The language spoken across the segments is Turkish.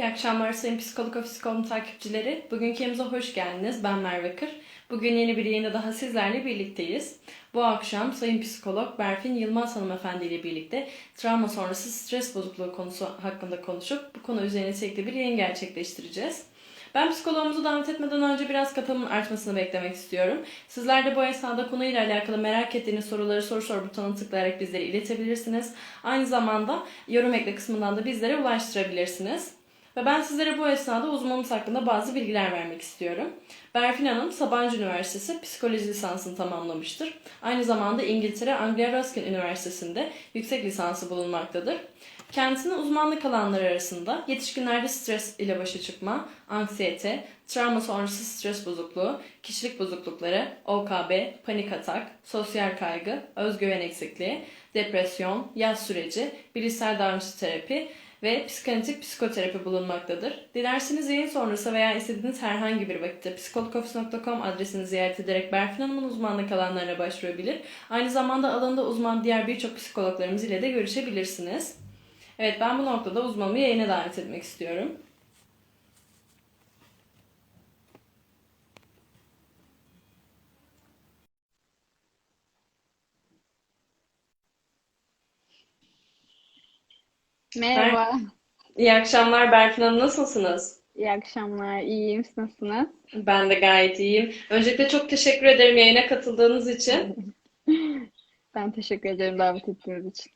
İyi akşamlar Sayın Psikolog Ofis.com takipçileri. Bugünkü yayınımıza hoş geldiniz. Ben Merve Kır. Bugün yeni bir yayında daha sizlerle birlikteyiz. Bu akşam Sayın Psikolog Berfin Yılmaz Hanımefendi ile birlikte travma sonrası stres bozukluğu konusu hakkında konuşup bu konu üzerine nitelikli bir yayın gerçekleştireceğiz. Ben psikologumuzu davet etmeden önce biraz katılımın artmasını beklemek istiyorum. Sizler de bu esnada konuyla alakalı merak ettiğiniz soruları soru sor butonuna tıklayarak bizlere iletebilirsiniz. Aynı zamanda yorum ekle kısmından da bizlere ulaştırabilirsiniz. Ve ben sizlere bu esnada uzmanımız hakkında bazı bilgiler vermek istiyorum. Berfin Hanım Sabancı Üniversitesi Psikoloji lisansını tamamlamıştır. Aynı zamanda İngiltere Anglia Ruskin Üniversitesi'nde yüksek lisansı bulunmaktadır. Kendisinin uzmanlık alanları arasında yetişkinlerde stres ile başa çıkma, anksiyete, travma sonrası stres bozukluğu, kişilik bozuklukları, OKB, panik atak, sosyal kaygı, özgüven eksikliği, depresyon, yaz süreci, bilişsel davranış terapi ve psikanalitik psikoterapi bulunmaktadır. Dilerseniz yayın sonrası veya istediğiniz herhangi bir vakitte psikologofis.com adresini ziyaret ederek Berfin Hanım'ın uzmanlık alanlarına başvurabilir. Aynı zamanda alanında uzman diğer birçok psikologlarımız ile de görüşebilirsiniz. Evet ben bu noktada uzmanımı yayına davet etmek istiyorum. Merhaba, İyi akşamlar Berfin Hanım nasılsınız? iyi akşamlar. İyiyim, siz nasılsınız? Ben de gayet iyiyim. Öncelikle çok teşekkür ederim yayına katıldığınız için. Ben teşekkür ederim davet ettiğiniz için.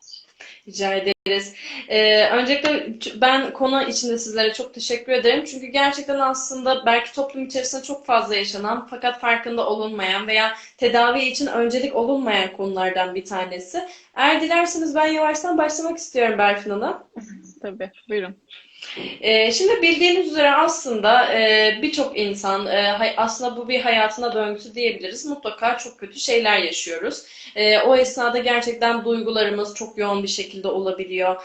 Rica ederiz. Ee, öncelikle ben konu içinde sizlere çok teşekkür ederim. Çünkü gerçekten aslında belki toplum içerisinde çok fazla yaşanan fakat farkında olunmayan veya tedavi için öncelik olunmayan konulardan bir tanesi. Eğer dilerseniz ben yavaştan başlamak istiyorum Berfin Hanım. Tabii, buyurun. Ee, şimdi bildiğiniz üzere aslında e, birçok insan e, aslında bu bir hayatına döngüsü diyebiliriz. Mutlaka çok kötü şeyler yaşıyoruz. E, o esnada gerçekten duygularımız çok yoğun bir şekilde olabiliyor.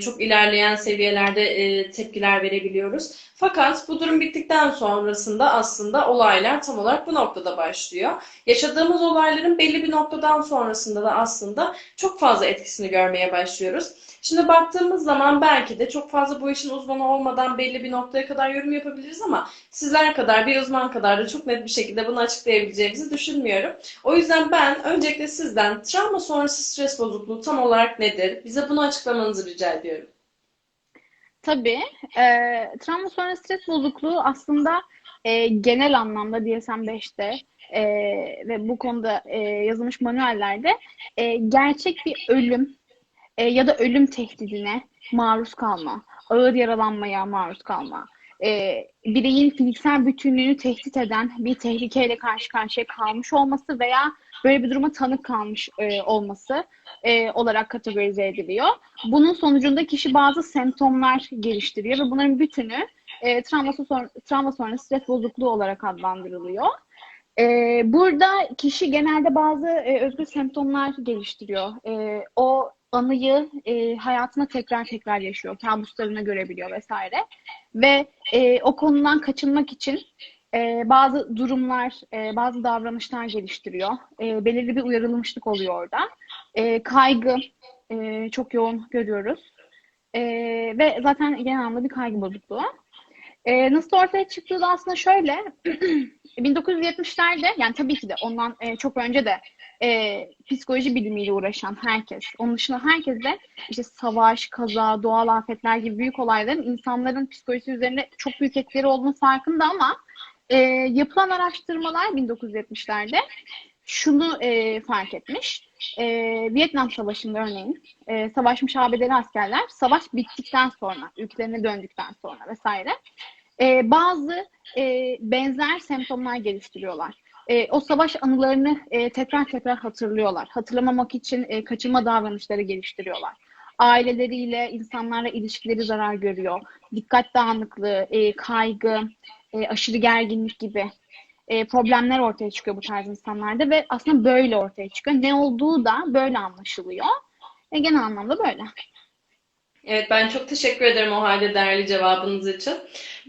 Çok ilerleyen seviyelerde tepkiler verebiliyoruz. Fakat bu durum bittikten sonrasında aslında olaylar tam olarak bu noktada başlıyor. Yaşadığımız olayların belli bir noktadan sonrasında da aslında çok fazla etkisini görmeye başlıyoruz. Şimdi baktığımız zaman belki de çok fazla bu işin uzmanı olmadan belli bir noktaya kadar yorum yapabiliriz ama sizler kadar bir uzman kadar da çok net bir şekilde bunu açıklayabileceğimizi düşünmüyorum. O yüzden ben öncelikle sizden travma sonrası stres bozukluğu tam olarak nedir? Bize bunu açıklamanızı rica ediyorum. Tabii, e, travma sonrası stres bozukluğu aslında e, genel anlamda DSM-5'te e, ve bu konuda e, yazılmış manuellerde e, gerçek bir ölüm e, ya da ölüm tehdidine maruz kalma, ağır yaralanmaya maruz kalma, e, bireyin fiziksel bütünlüğünü tehdit eden bir tehlikeyle karşı karşıya kalmış olması veya böyle bir duruma tanık kalmış e, olması e, olarak kategorize ediliyor. Bunun sonucunda kişi bazı semptomlar geliştiriyor ve bunların bütünü e, travması son, travma sonrası stres bozukluğu olarak adlandırılıyor. E, burada kişi genelde bazı e, özgür semptomlar geliştiriyor. E, o anıyı e, hayatına tekrar tekrar yaşıyor. Kabuslarını görebiliyor vesaire. Ve e, o konudan kaçınmak için e, bazı durumlar, e, bazı davranışlar geliştiriyor. E, belirli bir uyarılmışlık oluyor orada. E, kaygı e, çok yoğun görüyoruz. E, ve zaten genel anlamda bir kaygı bozukluğu. E, nasıl ortaya çıktığı da aslında şöyle. 1970'lerde yani tabii ki de ondan e, çok önce de e, psikoloji bilimiyle uğraşan herkes, onun dışında herkes de işte savaş, kaza, doğal afetler gibi büyük olayların insanların psikolojisi üzerinde çok büyük etkileri olduğunu farkında ama e, yapılan araştırmalar 1970'lerde şunu e, fark etmiş. E, Vietnam Savaşı'nda örneğin e, savaşmış ABD'li askerler savaş bittikten sonra, ülkelerine döndükten sonra vesaire e, bazı e, benzer semptomlar geliştiriyorlar. E, o savaş anılarını e, tekrar tekrar hatırlıyorlar. Hatırlamamak için e, kaçınma davranışları geliştiriyorlar. Aileleriyle, insanlarla ilişkileri zarar görüyor. Dikkat dağınıklığı, e, kaygı, e, aşırı gerginlik gibi e, problemler ortaya çıkıyor bu tarz insanlarda ve aslında böyle ortaya çıkıyor. Ne olduğu da böyle anlaşılıyor. E, genel anlamda böyle. Evet ben çok teşekkür ederim o halde değerli cevabınız için.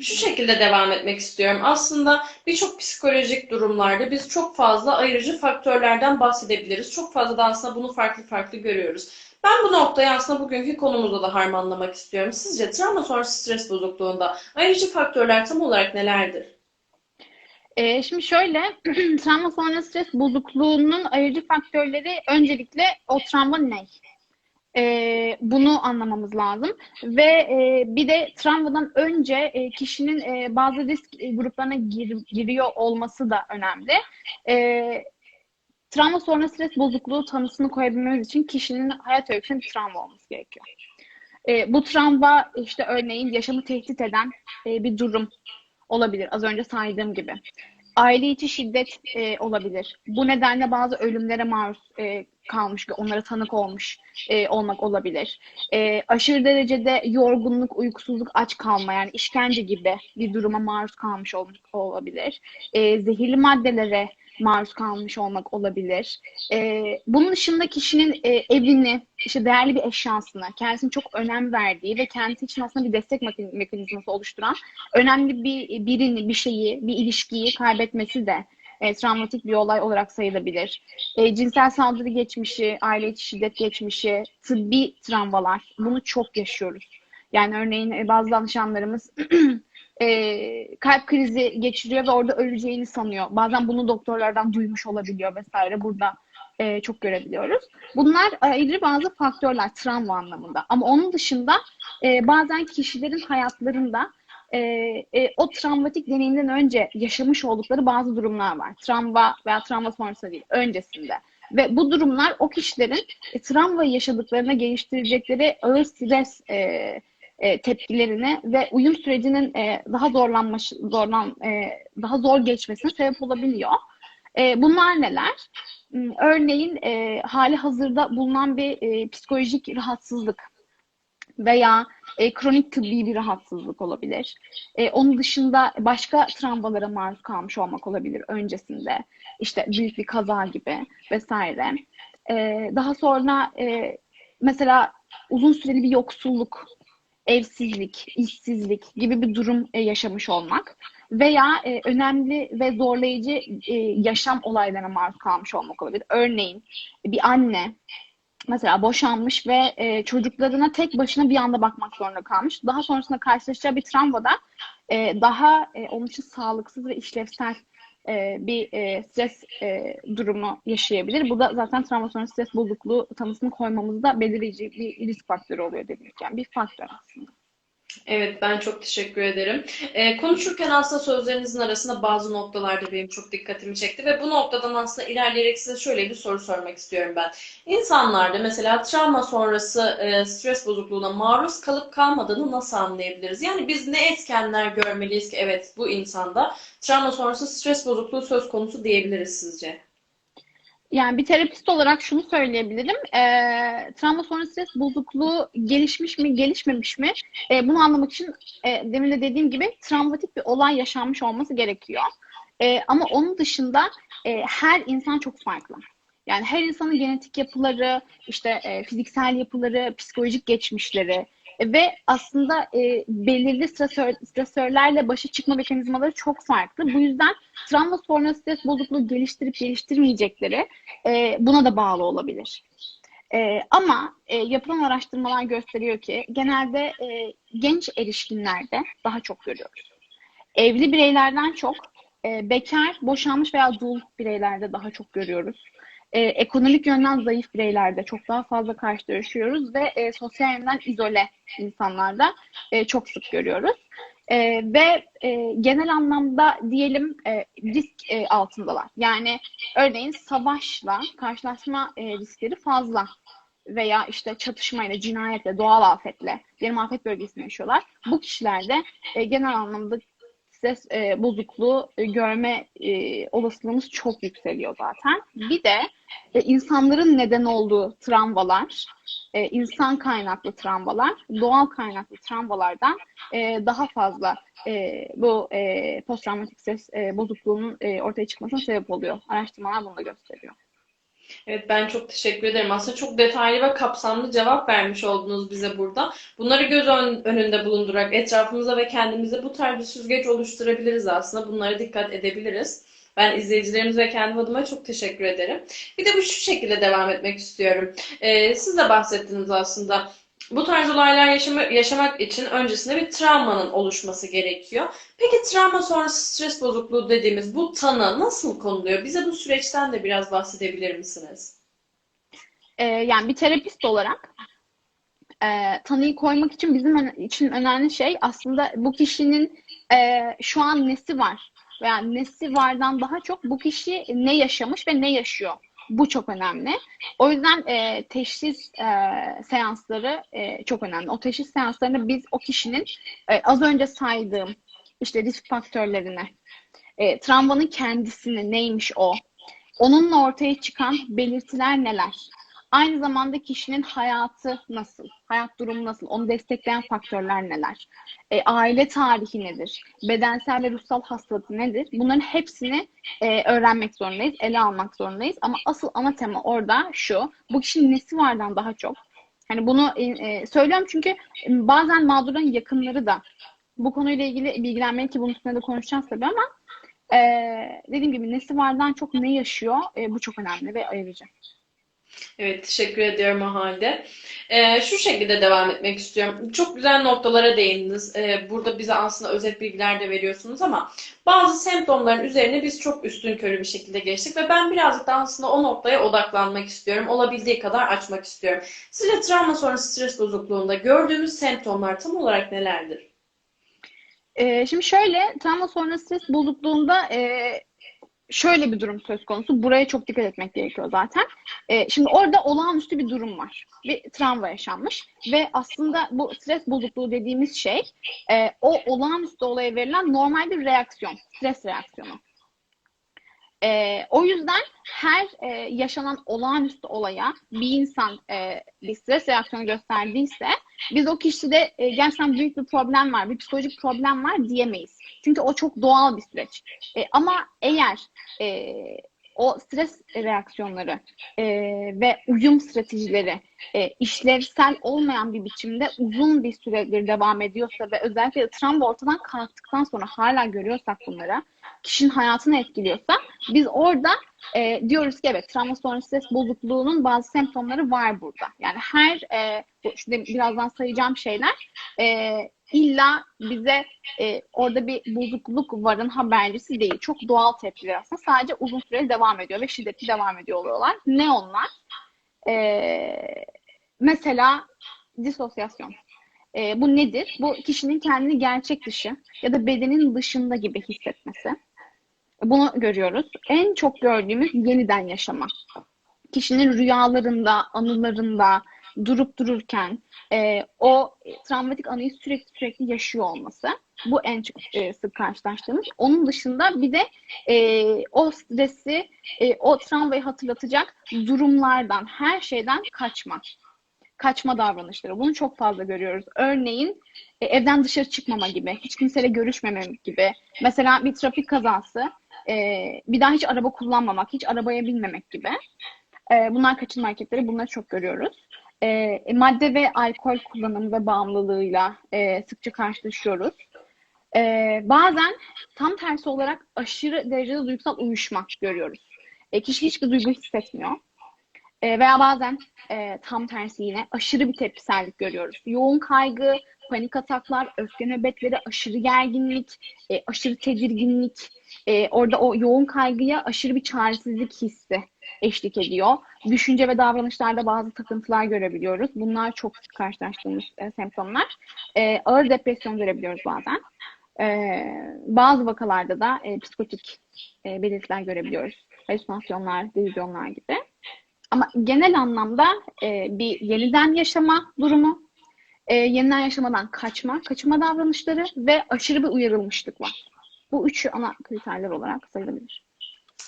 Şu şekilde devam etmek istiyorum. Aslında birçok psikolojik durumlarda biz çok fazla ayırıcı faktörlerden bahsedebiliriz. Çok fazla da aslında bunu farklı farklı görüyoruz. Ben bu noktayı aslında bugünkü konumuzda da harmanlamak istiyorum. Sizce travma sonrası stres bozukluğunda ayırıcı faktörler tam olarak nelerdir? Ee, şimdi şöyle, travma sonrası stres bozukluğunun ayırıcı faktörleri öncelikle o travma ne? Ee, bunu anlamamız lazım. Ve e, bir de travmadan önce e, kişinin e, bazı risk e, gruplarına gir- giriyor olması da önemli. E, travma sonrası stres bozukluğu tanısını koyabilmemiz için kişinin hayat öyküsünün travma olması gerekiyor. E, bu travma işte örneğin yaşamı tehdit eden e, bir durum olabilir. Az önce saydığım gibi. Aile içi şiddet e, olabilir. Bu nedenle bazı ölümlere maruz e, kalmış, onlara tanık olmuş e, olmak olabilir. E, aşırı derecede yorgunluk, uykusuzluk, aç kalma yani işkence gibi bir duruma maruz kalmış ol- olabilir. E, zehirli maddelere maruz kalmış olmak olabilir. E, bunun dışında kişinin e, evini, işte değerli bir eşyasını, kendisine çok önem verdiği ve kendisi için aslında bir destek mekan- mekanizması oluşturan önemli bir birini, bir şeyi, bir ilişkiyi kaybetmesi de e, travmatik bir olay olarak sayılabilir. E, cinsel saldırı geçmişi, aile içi şiddet geçmişi, tıbbi travmalar. Bunu çok yaşıyoruz. Yani örneğin e, bazı danışanlarımız e, kalp krizi geçiriyor ve orada öleceğini sanıyor. Bazen bunu doktorlardan duymuş olabiliyor vesaire. Burada e, çok görebiliyoruz. Bunlar ayrı bazı faktörler travma anlamında. Ama onun dışında e, bazen kişilerin hayatlarında e, e, o travmatik deneyimden önce yaşamış oldukları bazı durumlar var. Travma veya travma sonrası değil, öncesinde. Ve bu durumlar o kişilerin e, travmayı yaşadıklarına geliştirecekleri ağır stres e, e, tepkilerini ve uyum sürecinin e, daha zorlanmış, zorlan, e, daha zor geçmesine sebep olabiliyor. E, bunlar neler? Hmm, Örneğin e, hali hazırda bulunan bir e, psikolojik rahatsızlık veya e, kronik tıbbi bir rahatsızlık olabilir. E, onun dışında başka travmalara maruz kalmış olmak olabilir öncesinde. İşte büyük bir kaza gibi vesaire. E, daha sonra e, mesela uzun süreli bir yoksulluk, evsizlik, işsizlik gibi bir durum e, yaşamış olmak veya e, önemli ve zorlayıcı e, yaşam olaylarına maruz kalmış olmak olabilir. Örneğin bir anne mesela boşanmış ve çocuklarına tek başına bir anda bakmak zorunda kalmış. Daha sonrasında karşılaşacağı bir travmada daha onun için sağlıksız ve işlevsel e, bir e, stres e, durumu yaşayabilir. Bu da zaten travma sonrası stres bozukluğu tanısını koymamızda belirleyici bir risk faktörü oluyor. Yani bir faktör aslında. Evet, ben çok teşekkür ederim. Ee, konuşurken aslında sözlerinizin arasında bazı noktalarda benim çok dikkatimi çekti ve bu noktadan aslında ilerleyerek size şöyle bir soru sormak istiyorum ben. İnsanlarda mesela travma sonrası e, stres bozukluğuna maruz kalıp kalmadığını nasıl anlayabiliriz? Yani biz ne etkenler görmeliyiz ki evet bu insanda travma sonrası stres bozukluğu söz konusu diyebiliriz sizce? Yani bir terapist olarak şunu söyleyebilirim. Eee travma sonrası stres bozukluğu gelişmiş mi, gelişmemiş mi? Eee, bunu anlamak için e, demin de dediğim gibi travmatik bir olay yaşanmış olması gerekiyor. Eee, ama onun dışında e, her insan çok farklı. Yani her insanın genetik yapıları, işte e, fiziksel yapıları, psikolojik geçmişleri e, ve aslında e, belirli stresör, stresörlerle başa çıkma mekanizmaları çok farklı. Bu yüzden travma sonrası stres bozukluğu geliştirip geliştirmeyecekleri e, buna da bağlı olabilir. E, ama e, yapılan araştırmalar gösteriyor ki genelde e, genç erişkinlerde daha çok görüyoruz. Evli bireylerden çok e, bekar, boşanmış veya dul bireylerde daha çok görüyoruz. E, ekonomik yönden zayıf bireylerde çok daha fazla karşılaşıyoruz ve e, sosyal yönden izole insanlarda e, çok sık görüyoruz. E, ve e, genel anlamda diyelim e, risk e, altındalar. Yani örneğin savaşla karşılaşma e, riskleri fazla veya işte çatışmayla, cinayetle, doğal afetle, diyelim afet bölgesinde yaşıyorlar. Bu kişilerde e, genel anlamda stres e, bozukluğu e, görme e, olasılığımız çok yükseliyor zaten. Bir de e, insanların neden olduğu travmalar, e, insan kaynaklı travmalar, doğal kaynaklı travmalardan e, daha fazla e, bu e, posttraumatik stres e, bozukluğunun e, ortaya çıkmasına sebep oluyor. Araştırmalar bunu da gösteriyor. Evet ben çok teşekkür ederim. Aslında çok detaylı ve kapsamlı cevap vermiş oldunuz bize burada. Bunları göz ön- önünde bulundurarak etrafımıza ve kendimize bu tarz bir süzgeç oluşturabiliriz aslında. Bunlara dikkat edebiliriz. Ben izleyicilerimiz ve kendim adıma çok teşekkür ederim. Bir de bu şu şekilde devam etmek istiyorum. Ee, siz de bahsettiniz aslında. Bu tarz olaylar yaşama, yaşamak için öncesinde bir travmanın oluşması gerekiyor. Peki travma sonrası stres bozukluğu dediğimiz bu tanı nasıl konuluyor? Bize bu süreçten de biraz bahsedebilir misiniz? Ee, yani bir terapist olarak e, tanıyı koymak için bizim için önemli şey aslında bu kişinin e, şu an nesi var veya nesi vardan daha çok bu kişi ne yaşamış ve ne yaşıyor. Bu çok önemli. O yüzden e, teşhis e, seansları e, çok önemli. O teşhis seanslarında biz o kişinin e, az önce saydığım işte risk faktörlerine, e, travmanın kendisini neymiş o, onunla ortaya çıkan belirtiler neler? Aynı zamanda kişinin hayatı nasıl? Hayat durumu nasıl? Onu destekleyen faktörler neler? E, aile tarihi nedir? Bedensel ve ruhsal hastalık nedir? Bunların hepsini e, öğrenmek zorundayız, ele almak zorundayız. Ama asıl ana tema orada şu. Bu kişinin nesi vardan daha çok. Hani bunu e, e, söylüyorum çünkü bazen mağdurun yakınları da bu konuyla ilgili bilgilenmeli ki bunun üstüne de konuşacağız tabii ama e, dediğim gibi nesi vardan çok ne yaşıyor e, bu çok önemli ve ayırıcı. Evet, teşekkür ediyorum o halde. Ee, şu şekilde devam etmek istiyorum. Çok güzel noktalara değindiniz. Ee, burada bize aslında özet bilgiler de veriyorsunuz ama bazı semptomların üzerine biz çok üstünkörü bir şekilde geçtik ve ben birazcık da aslında o noktaya odaklanmak istiyorum. Olabildiği kadar açmak istiyorum. Sizce travma sonrası stres bozukluğunda gördüğümüz semptomlar tam olarak nelerdir? Ee, şimdi şöyle, travma sonrası stres bozukluğunda e, şöyle bir durum söz konusu. Buraya çok dikkat etmek gerekiyor zaten. Ee, şimdi orada olağanüstü bir durum var. Bir travma yaşanmış ve aslında bu stres bozukluğu dediğimiz şey e, o olağanüstü olaya verilen normal bir reaksiyon, stres reaksiyonu. Ee, o yüzden her e, yaşanan olağanüstü olaya bir insan e, bir stres reaksiyonu gösterdiyse biz o kişide e, gerçekten büyük bir problem var, bir psikolojik problem var diyemeyiz. Çünkü o çok doğal bir süreç. E, ama eğer e, o stres reaksiyonları e, ve uyum stratejileri e, işlevsel olmayan bir biçimde uzun bir süredir devam ediyorsa ve özellikle travma ortadan kalktıktan sonra hala görüyorsak bunları, kişinin hayatını etkiliyorsa biz orada e, diyoruz ki evet travma sonrası stres bozukluğunun bazı semptomları var burada. Yani her e, şimdi birazdan sayacağım şeyler e, illa bize e, orada bir bozukluk varın habercisi değil. Çok doğal tepkiler aslında. Sadece uzun süreli devam ediyor ve şiddetli devam ediyor oluyorlar. Ne onlar? E, mesela disosyasyon. E, bu nedir? Bu kişinin kendini gerçek dışı ya da bedenin dışında gibi hissetmesi. Bunu görüyoruz. En çok gördüğümüz yeniden yaşama. Kişinin rüyalarında, anılarında durup dururken e, o travmatik anıyı sürekli sürekli yaşıyor olması. Bu en e, sık karşılaştığımız. Onun dışında bir de e, o stresi, e, o travmayı hatırlatacak durumlardan, her şeyden kaçma. Kaçma davranışları. Bunu çok fazla görüyoruz. Örneğin e, evden dışarı çıkmama gibi, hiç kimseyle görüşmemek gibi. Mesela bir trafik kazası, e, bir daha hiç araba kullanmamak, hiç arabaya binmemek gibi. E, bunlar kaçınma hareketleri. Bunları çok görüyoruz. E, madde ve alkol kullanımı ve bağımlılığıyla e, sıkça karşılaşıyoruz. E, bazen tam tersi olarak aşırı derecede duygusal uyuşma görüyoruz. E, kişi hiçbir duygu hissetmiyor. E, veya bazen e, tam tersi yine aşırı bir tepkisellik görüyoruz. Yoğun kaygı, panik ataklar, öfke nöbetleri, aşırı gerginlik, e, aşırı tedirginlik, e, orada o yoğun kaygıya aşırı bir çaresizlik hissi eşlik ediyor. Düşünce ve davranışlarda bazı takıntılar görebiliyoruz. Bunlar çok sık karşılaştığımız e, semptomlar. E, ağır depresyon görebiliyoruz bazen. E, bazı vakalarda da e, psikotik e, belirtiler görebiliyoruz. Halüsinasyonlar, delüzyonlar gibi. Ama genel anlamda e, bir yeniden yaşama durumu, e, yeniden yaşamadan kaçma, kaçınma davranışları ve aşırı bir uyarılmışlık var. Bu üçü ana kriterler olarak sayılabilir.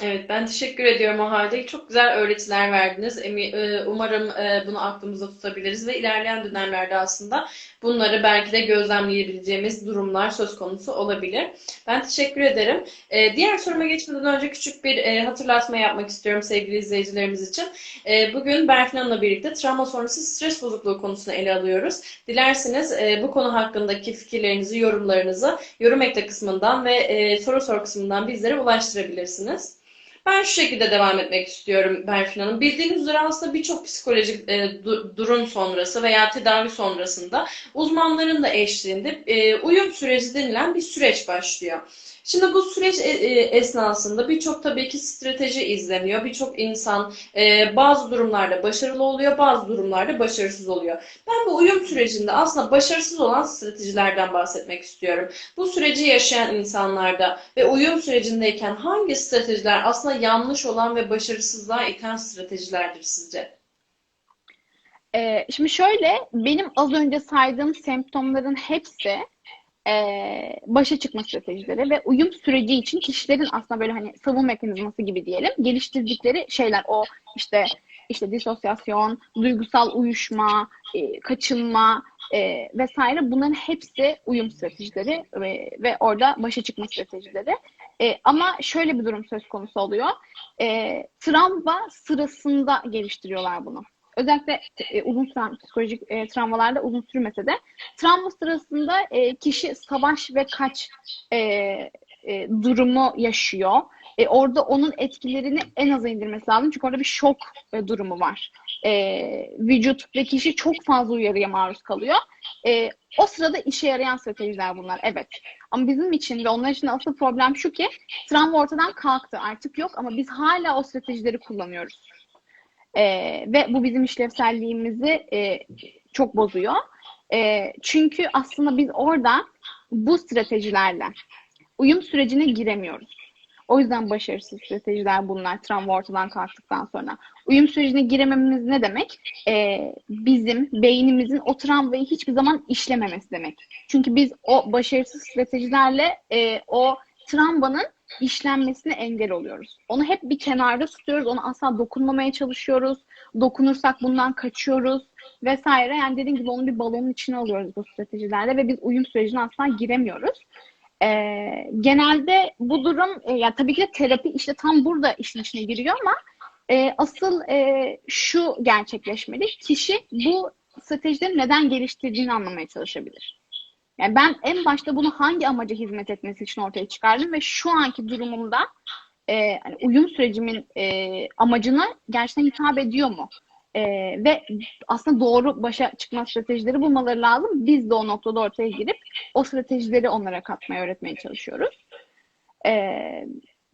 Evet, ben teşekkür ediyorum o halde. Çok güzel öğretiler verdiniz. E, Umarım e, bunu aklımızda tutabiliriz ve ilerleyen dönemlerde aslında bunları belki de gözlemleyebileceğimiz durumlar söz konusu olabilir. Ben teşekkür ederim. E, Diğer soruma geçmeden önce küçük bir hatırlatma yapmak istiyorum sevgili izleyicilerimiz için. Bugün Berfin Hanım'la birlikte travma sonrası stres bozukluğu konusunu ele alıyoruz. Dilerseniz bu konu hakkındaki fikirlerinizi, yorumlarınızı yorum ekle kısmından ve soru sor kısmından bizlere ulaştırabilirsiniz. Ben şu şekilde devam etmek istiyorum Berfin Hanım. Bildiğiniz üzere aslında birçok psikolojik e, du- durum sonrası veya tedavi sonrasında uzmanların da eşliğinde e, uyum süreci denilen bir süreç başlıyor. Şimdi bu süreç e, e, esnasında birçok tabii ki strateji izleniyor. Birçok insan e, bazı durumlarda başarılı oluyor, bazı durumlarda başarısız oluyor. Ben bu uyum sürecinde aslında başarısız olan stratejilerden bahsetmek istiyorum. Bu süreci yaşayan insanlarda ve uyum sürecindeyken hangi stratejiler aslında yanlış olan ve başarısızlığa iten stratejilerdir sizce? Ee, şimdi şöyle, benim az önce saydığım semptomların hepsi e, başa çıkma stratejileri ve uyum süreci için kişilerin aslında böyle hani savunma mekanizması gibi diyelim geliştirdikleri şeyler o işte işte disosyasyon, duygusal uyuşma, e, kaçınma e, vesaire bunların hepsi uyum stratejileri ve, ve orada başa çıkma stratejileri. E, ama şöyle bir durum söz konusu oluyor. E, travma sırasında geliştiriyorlar bunu. Özellikle e, uzun süren psikolojik e, travmalarda uzun sürmese de travma sırasında e, kişi savaş ve kaç e, e, durumu yaşıyor. E, orada onun etkilerini en aza indirmesi lazım. Çünkü orada bir şok e, durumu var. E, vücut ve kişi çok fazla uyarıya maruz kalıyor. E, o sırada işe yarayan stratejiler bunlar. Evet. Ama bizim için ve onlar için asıl problem şu ki travma ortadan kalktı. Artık yok ama biz hala o stratejileri kullanıyoruz. E, ve bu bizim işlevselliğimizi e, çok bozuyor. E, çünkü aslında biz orada bu stratejilerle uyum sürecine giremiyoruz. O yüzden başarısız stratejiler bunlar travma ortadan kalktıktan sonra. Uyum sürecine giremememiz ne demek? Ee, bizim beynimizin o travmayı hiçbir zaman işlememesi demek. Çünkü biz o başarısız stratejilerle e, o travmanın işlenmesine engel oluyoruz. Onu hep bir kenarda tutuyoruz. Onu asla dokunmamaya çalışıyoruz. Dokunursak bundan kaçıyoruz vesaire. Yani dediğim gibi onu bir balonun içine alıyoruz bu stratejilerle ve biz uyum sürecine asla giremiyoruz. Ee, genelde bu durum e, ya tabii ki de terapi işte tam burada işin içine giriyor ama e, asıl e, şu gerçekleşmeli. Kişi bu stratejileri neden geliştirdiğini anlamaya çalışabilir. Yani ben en başta bunu hangi amaca hizmet etmesi için ortaya çıkardım ve şu anki durumumda e, hani uyum sürecimin e, amacına gerçekten hitap ediyor mu? E, ve aslında doğru başa çıkma stratejileri bulmaları lazım. Biz de o noktada ortaya girip o stratejileri onlara katmaya öğretmeye çalışıyoruz. E,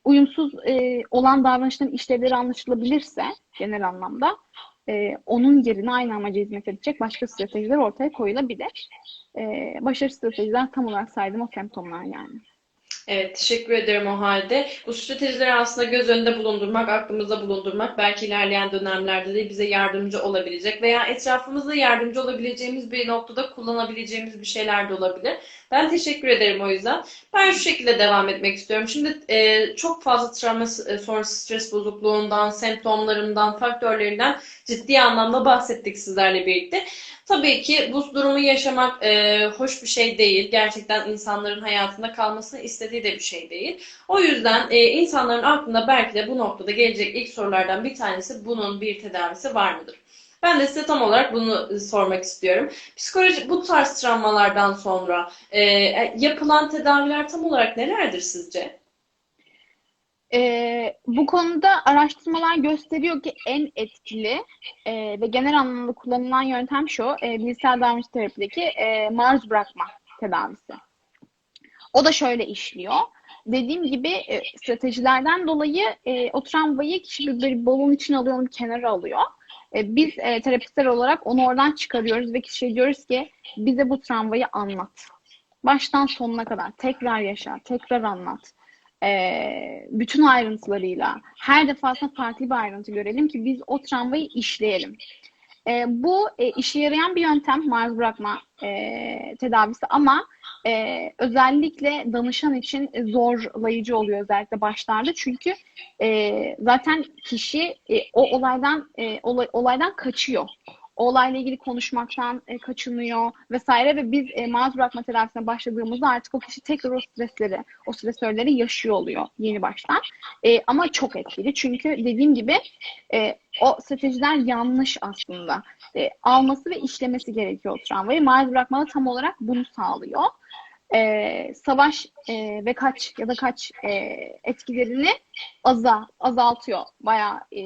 uyumsuz e, olan davranışların işlevleri anlaşılabilirse genel anlamda e, onun yerine aynı amaca hizmet edecek başka stratejiler ortaya koyulabilir. E, başarı stratejiler tam olarak saydığım o semptomlar yani. Evet, teşekkür ederim o halde. Bu stratejileri aslında göz önünde bulundurmak, aklımızda bulundurmak belki ilerleyen dönemlerde de bize yardımcı olabilecek veya etrafımızda yardımcı olabileceğimiz bir noktada kullanabileceğimiz bir şeyler de olabilir. Ben teşekkür ederim o yüzden. Ben şu şekilde devam etmek istiyorum. Şimdi e, çok fazla travma e, sonrası stres bozukluğundan, semptomlarından, faktörlerinden ciddi anlamda bahsettik sizlerle birlikte. Tabii ki bu durumu yaşamak e, hoş bir şey değil. Gerçekten insanların hayatında kalmasını istediği de bir şey değil. O yüzden e, insanların aklında belki de bu noktada gelecek ilk sorulardan bir tanesi bunun bir tedavisi var mıdır? Ben de size tam olarak bunu e, sormak istiyorum. Psikoloji bu tarz travmalardan sonra e, yapılan tedaviler tam olarak nelerdir sizce? Ee, bu konuda araştırmalar gösteriyor ki en etkili e, ve genel anlamda kullanılan yöntem şu, e, bilişsel davranış terapideki e, maruz bırakma tedavisi. O da şöyle işliyor. Dediğim gibi e, stratejilerden dolayı e, o travmayı kişi bir, bir balon içine alıyor, onu kenara alıyor. E, biz e, terapistler olarak onu oradan çıkarıyoruz ve kişiye diyoruz ki bize bu travmayı anlat. Baştan sonuna kadar tekrar yaşa, tekrar anlat e, bütün ayrıntılarıyla her defasında farklı bir ayrıntı görelim ki biz o travmayı işleyelim. E, bu e, işe yarayan bir yöntem maruz bırakma e, tedavisi ama e, özellikle danışan için zorlayıcı oluyor özellikle başlarda. Çünkü e, zaten kişi e, o olaydan e, olay, olaydan kaçıyor. O olayla ilgili konuşmaktan e, kaçınıyor vesaire ve biz e, maruz bırakma tedavisine başladığımızda artık o kişi tekrar o stresleri, o stresörleri yaşıyor oluyor yeni baştan. E, ama çok etkili çünkü dediğim gibi e, o stratejiler yanlış aslında. E, alması ve işlemesi gerekiyor travmayı. Maruz bırakma da tam olarak bunu sağlıyor. E, savaş e, ve kaç ya da kaç e, etkilerini aza azaltıyor. Bayağı e,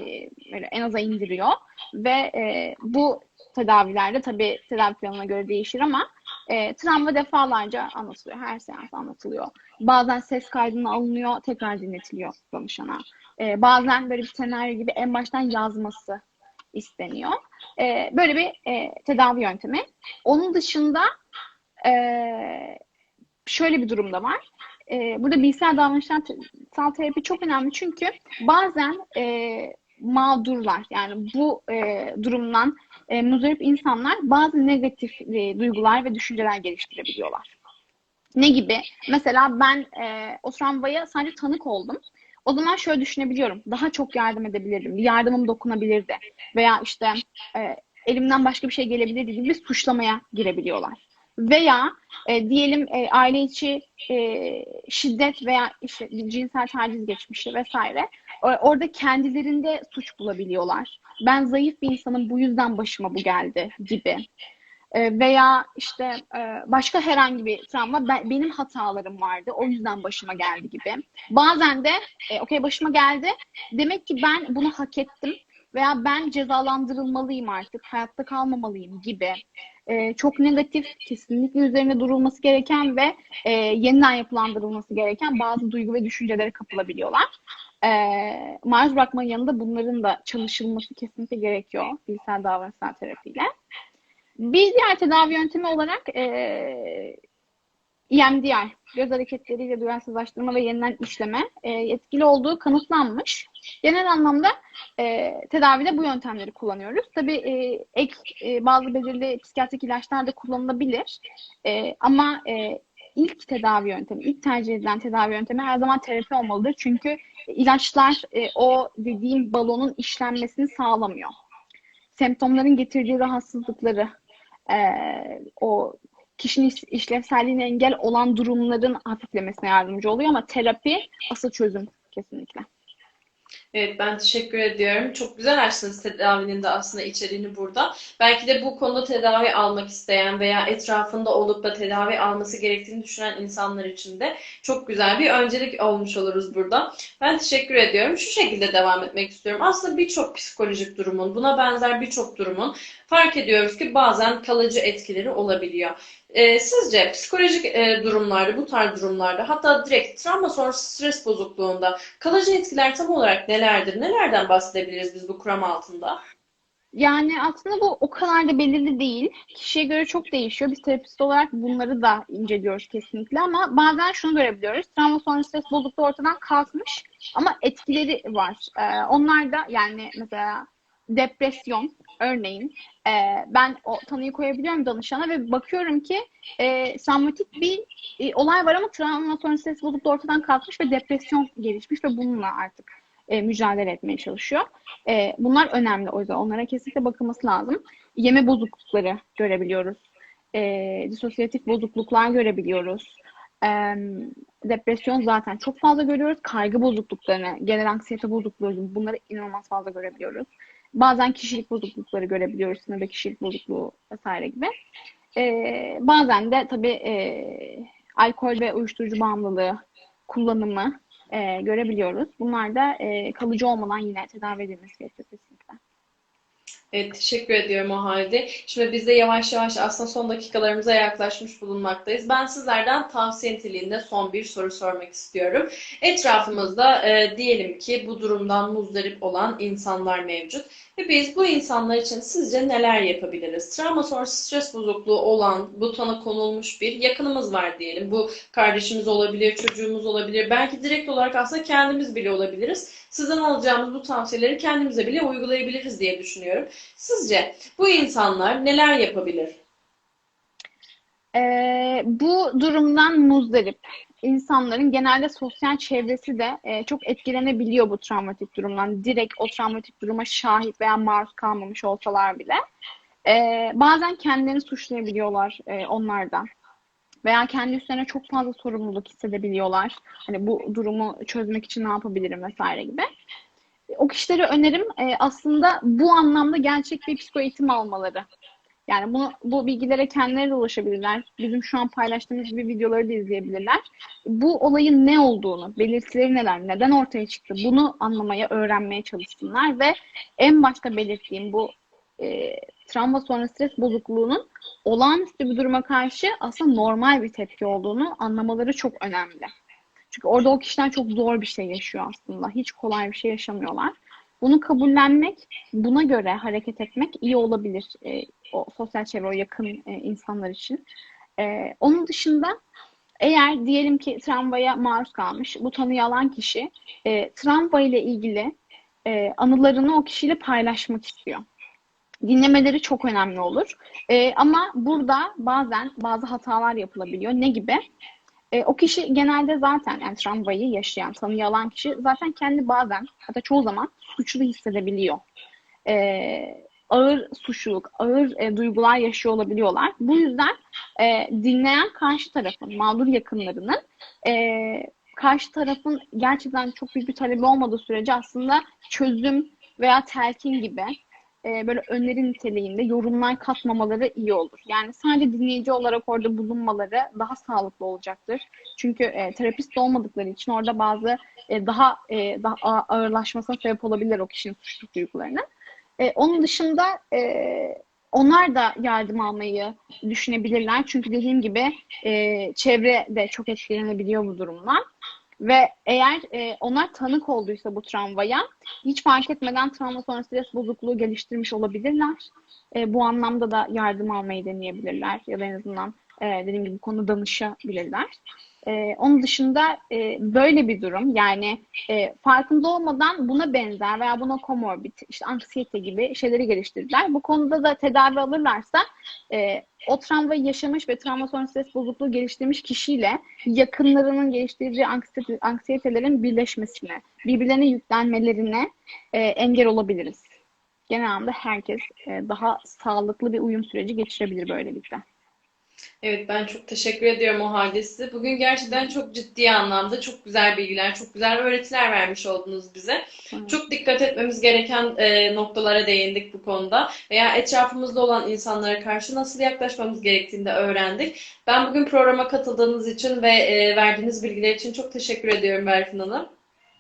en aza indiriyor ve e, bu tedavilerde tabii tedavi planına göre değişir ama e, travma defalarca anlatılıyor. Her seans anlatılıyor. Bazen ses kaydına alınıyor, tekrar dinletiliyor danışana. E, bazen böyle bir senaryo gibi en baştan yazması isteniyor. E, böyle bir e, tedavi yöntemi. Onun dışında e, şöyle bir durum da var. E, burada bilgisayar davranışsal terapi çok önemli çünkü bazen e, mağdurlar yani bu e, durumdan e, muzdarip insanlar bazı negatif e, duygular ve düşünceler geliştirebiliyorlar. Ne gibi? Mesela ben e, o travmaya sadece tanık oldum. O zaman şöyle düşünebiliyorum. Daha çok yardım edebilirdim. Bir yardımım dokunabilirdi. Veya işte e, elimden başka bir şey gelebilirdi gibi bir suçlamaya girebiliyorlar. Veya e, diyelim e, aile içi e, şiddet veya işte cinsel taciz geçmişi vesaire. Orada kendilerinde suç bulabiliyorlar. Ben zayıf bir insanım bu yüzden başıma bu geldi gibi. E, veya işte e, başka herhangi bir travma ben, benim hatalarım vardı o yüzden başıma geldi gibi. Bazen de e, okey başıma geldi demek ki ben bunu hak ettim veya ben cezalandırılmalıyım artık hayatta kalmamalıyım gibi e, çok negatif kesinlikle üzerine durulması gereken ve e, yeniden yapılandırılması gereken bazı duygu ve düşüncelere kapılabiliyorlar. E, maruz bırakmanın yanında bunların da çalışılması kesinlikle gerekiyor bilgisayar davranışsal terapiyle. Bir diğer tedavi yöntemi olarak e, EMDR, göz hareketleriyle duyarsızlaştırma ve yeniden işleme e, etkili olduğu kanıtlanmış. Genel anlamda e, tedavide bu yöntemleri kullanıyoruz. Tabii e, ek e, bazı belirli psikiyatrik ilaçlar da kullanılabilir. E, ama e, ilk tedavi yöntemi, ilk tercih edilen tedavi yöntemi her zaman terapi olmalıdır. Çünkü ilaçlar e, o dediğim balonun işlenmesini sağlamıyor. Semptomların getirdiği rahatsızlıkları, e, o kişinin işlevselliğine engel olan durumların hafiflemesine yardımcı oluyor ama terapi asıl çözüm kesinlikle. Evet ben teşekkür ediyorum. Çok güzel açtınız tedavinin de aslında içeriğini burada. Belki de bu konuda tedavi almak isteyen veya etrafında olup da tedavi alması gerektiğini düşünen insanlar için de çok güzel bir öncelik olmuş oluruz burada. Ben teşekkür ediyorum. Şu şekilde devam etmek istiyorum. Aslında birçok psikolojik durumun, buna benzer birçok durumun fark ediyoruz ki bazen kalıcı etkileri olabiliyor. E, sizce psikolojik e, durumlarda, bu tarz durumlarda hatta direkt travma sonrası stres bozukluğunda kalıcı etkiler tam olarak nelerdir? Nelerden bahsedebiliriz biz bu kuram altında? Yani aslında bu o kadar da belirli değil. Kişiye göre çok değişiyor. Biz terapist olarak bunları da inceliyoruz kesinlikle ama bazen şunu görebiliyoruz. Travma sonrası stres bozukluğu ortadan kalkmış ama etkileri var. Ee, onlar da yani mesela depresyon örneğin e, ben o tanıyı koyabiliyorum danışana ve bakıyorum ki e, travmatik bir e, olay var ama travma sonrası stres bozukluğu ortadan kalkmış ve depresyon gelişmiş ve bununla artık e, mücadele etmeye çalışıyor. E, bunlar önemli o yüzden onlara kesinlikle bakılması lazım. Yeme bozuklukları görebiliyoruz. E, disosyatif bozukluklar görebiliyoruz. E, depresyon zaten çok fazla görüyoruz. Kaygı bozukluklarını, genel anksiyete bozuklukları bunları inanılmaz fazla görebiliyoruz. Bazen kişilik bozuklukları görebiliyoruz. Sınırda kişilik bozukluğu vesaire gibi. E, bazen de tabii e, alkol ve uyuşturucu bağımlılığı kullanımı e, görebiliyoruz. Bunlar da e, kalıcı olmadan yine tedavi edilmesi gerekiyor kesinlikle. Evet, teşekkür ediyorum o halde. Şimdi biz de yavaş yavaş aslında son dakikalarımıza yaklaşmış bulunmaktayız. Ben sizlerden tavsiye niteliğinde son bir soru sormak istiyorum. Etrafımızda e, diyelim ki bu durumdan muzdarip olan insanlar mevcut. Ve biz bu insanlar için sizce neler yapabiliriz? Travma sonrası stres bozukluğu olan, bu tanı konulmuş bir yakınımız var diyelim. Bu kardeşimiz olabilir, çocuğumuz olabilir. Belki direkt olarak aslında kendimiz bile olabiliriz. Sizden alacağımız bu tavsiyeleri kendimize bile uygulayabiliriz diye düşünüyorum. Sizce bu insanlar neler yapabilir? Ee, bu durumdan muzdarip insanların genelde sosyal çevresi de e, çok etkilenebiliyor bu travmatik durumdan. Direkt o travmatik duruma şahit veya maruz kalmamış olsalar bile. Ee, bazen kendilerini suçlayabiliyorlar e, onlardan. Veya kendi üstlerine çok fazla sorumluluk hissedebiliyorlar. Hani bu durumu çözmek için ne yapabilirim vesaire gibi. O kişilere önerim e, aslında bu anlamda gerçek bir psiko eğitim almaları. Yani bunu bu bilgilere kendileri de ulaşabilirler. Bizim şu an paylaştığımız gibi videoları da izleyebilirler. Bu olayın ne olduğunu, belirtileri neler, neden ortaya çıktı bunu anlamaya, öğrenmeye çalışsınlar ve en başta belirttiğim bu e, travma sonra stres bozukluğunun olağanüstü bir duruma karşı aslında normal bir tepki olduğunu anlamaları çok önemli. Çünkü orada o kişiler çok zor bir şey yaşıyor aslında. Hiç kolay bir şey yaşamıyorlar. Bunu kabullenmek, buna göre hareket etmek iyi olabilir e, o sosyal çevre, o yakın e, insanlar için. E, onun dışında eğer diyelim ki travmaya maruz kalmış, bu tanıyı alan kişi e, travma ile ilgili e, anılarını o kişiyle paylaşmak istiyor. Dinlemeleri çok önemli olur. E, ama burada bazen bazı hatalar yapılabiliyor. Ne gibi? E, o kişi genelde zaten yani travmayı yaşayan, tanıyı alan kişi zaten kendi bazen hatta çoğu zaman suçlu hissedebiliyor. E, ağır suçluluk, ağır e, duygular yaşıyor olabiliyorlar. Bu yüzden e, dinleyen karşı tarafın, mağdur yakınlarının e, karşı tarafın gerçekten çok büyük bir talebi olmadığı sürece aslında çözüm veya telkin gibi e, böyle öneri niteliğinde yorumlar katmamaları iyi olur. Yani sadece dinleyici olarak orada bulunmaları daha sağlıklı olacaktır. Çünkü e, terapist olmadıkları için orada bazı e, daha e, daha ağırlaşmasına sebep olabilir o kişinin suçluluk duygularının. E, onun dışında e, onlar da yardım almayı düşünebilirler. Çünkü dediğim gibi e, çevre de çok etkilenebiliyor bu durumdan. Ve eğer e, onlar tanık olduysa bu travmaya hiç fark etmeden travma sonrası stres bozukluğu geliştirmiş olabilirler. E, bu anlamda da yardım almayı deneyebilirler ya da en azından e, dediğim gibi bu konuda danışabilirler. E, onun dışında e, böyle bir durum yani e, farkında olmadan buna benzer veya buna komorbid, işte anksiyete gibi şeyleri geliştirdiler. Bu konuda da tedavi alırlarsa e, o travmayı yaşamış ve travma sonrası stres bozukluğu geliştirmiş kişiyle yakınlarının geliştirdiği anksiyete, anksiyetelerin birleşmesine, birbirlerine yüklenmelerine e, engel olabiliriz. Genel anlamda herkes e, daha sağlıklı bir uyum süreci geçirebilir böylelikle. Evet ben çok teşekkür ediyorum o halde size. Bugün gerçekten çok ciddi anlamda çok güzel bilgiler, çok güzel öğretiler vermiş oldunuz bize. Evet. Çok dikkat etmemiz gereken e, noktalara değindik bu konuda. Veya etrafımızda olan insanlara karşı nasıl yaklaşmamız gerektiğini de öğrendik. Ben bugün programa katıldığınız için ve e, verdiğiniz bilgiler için çok teşekkür ediyorum Berfin Hanım.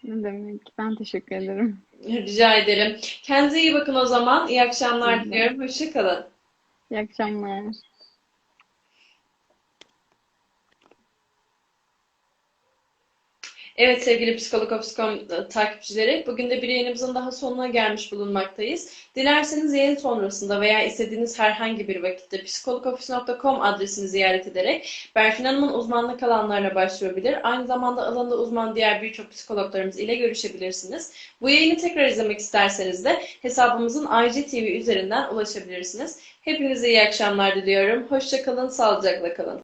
Ne demek? Ben teşekkür ederim. Rica ederim. Kendinize iyi bakın o zaman. İyi akşamlar Hı hı. diliyorum. Hoşça kalın. İyi akşamlar. Evet sevgili Psikolog Ofis.com takipçileri, bugün de bir yayınımızın daha sonuna gelmiş bulunmaktayız. Dilerseniz yayın sonrasında veya istediğiniz herhangi bir vakitte psikologofis.com adresini ziyaret ederek Berfin Hanım'ın uzmanlık alanlarına başvurabilir. Aynı zamanda alanında uzman diğer birçok psikologlarımız ile görüşebilirsiniz. Bu yayını tekrar izlemek isterseniz de hesabımızın IGTV üzerinden ulaşabilirsiniz. Hepinize iyi akşamlar diliyorum. Hoşça kalın, sağlıcakla kalın.